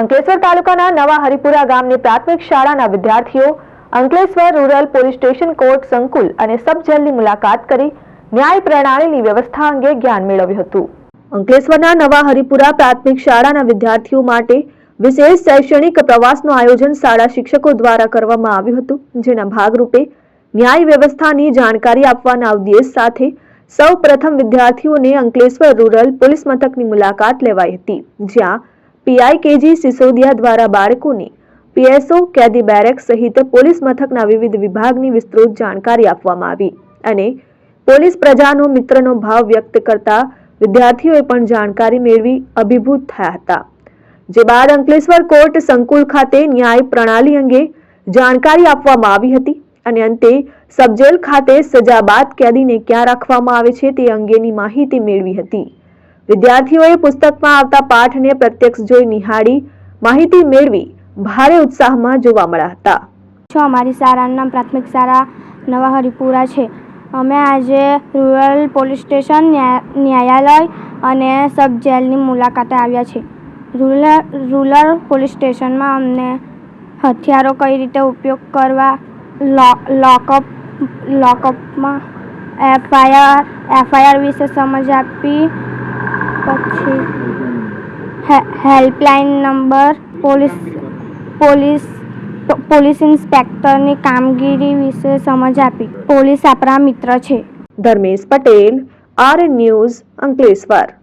અંકલેશ્વર તાલુકાના નવા હરિપુરા ગામની પ્રાથમિક શાળાના વિદ્યાર્થીઓ Ankleshwar rural police station court સંકુલ અને સબ મુલાકાત કરી ન્યાય પ્રણાલીની વ્યવસ્થા અંગે જ્ઞાન મેળવ્યું હતું. અંકલેશ્વરના નવા હરિપુરા પ્રાથમિક શાળાના વિદ્યાર્થીઓ માટે વિશેષ શૈક્ષણિક પ્રવાસનું આયોજન શાળા શિક્ષકો દ્વારા કરવામાં આવ્યું હતું, જેના ભાગરૂપે ન્યાય વ્યવસ્થાની જાણકારી આપવાના ઉદ્દેશ સાથે સૌ પ્રથમ વિદ્યાર્થીઓને અંકલેશ્વર રૂરલ પોલીસ મથકની મુલાકાત લેવાઈ હતી, જ્યાં પીઆઈ કેજી સિસોદિયા દ્વારા બાળકોને પીએસઓ કેદી બેરેક સહિત પોલીસ મથકના વિવિધ વિભાગની વિસ્તૃત જાણકારી આપવામાં આવી અને પોલીસ પ્રજાનો મિત્રનો ભાવ વ્યક્ત કરતા વિદ્યાર્થીઓએ પણ જાણકારી મેળવી અભિભૂત થયા હતા. જે બાદ અંકલેશ્વર કોર્ટ સંકુલ ખાતે ન્યાય પ્રણાલી અંગે જાણકારી આપવામાં આવી હતી અને અંતે સબજેલ ખાતે સજા બાદ કેદીને ક્યાં રાખવામાં આવે છે તે અંગેની માહિતી મેળવી હતી. વિદ્યાર્થીઓએ પુસ્તકમાં આવતા પાઠને પ્રત્યક્ષ જોઈ નિહાળી માહિતી મેળવી ભારે ઉત્સાહમાં જોવા મળ્યા હતા. છો, અમારી શાળાનું નામ પ્રાથમિક શાળા નવા હરિપુરા છે. અમે આજે રૂરલ પોલીસ સ્ટેશન ન્યાયાલય અને સબ જેલની મુલાકાતે આવ્યા છે રૂરલ રૂરલ પોલીસ સ્ટેશનમાં અમને હથિયારો કઈ રીતે ઉપયોગ કરવા લોકઅપ, લોકઅપમાં, એફઆઈઆર એફઆઈઆર વિશે સમજ આપી પછી helpline number, police police police ઇન્સ્પેક્ટરની કામગીરી વિશે સમજ આપી. પોલીસ આપણા મિત્ર છે. Dharmesh Patel R news Ankleshwar.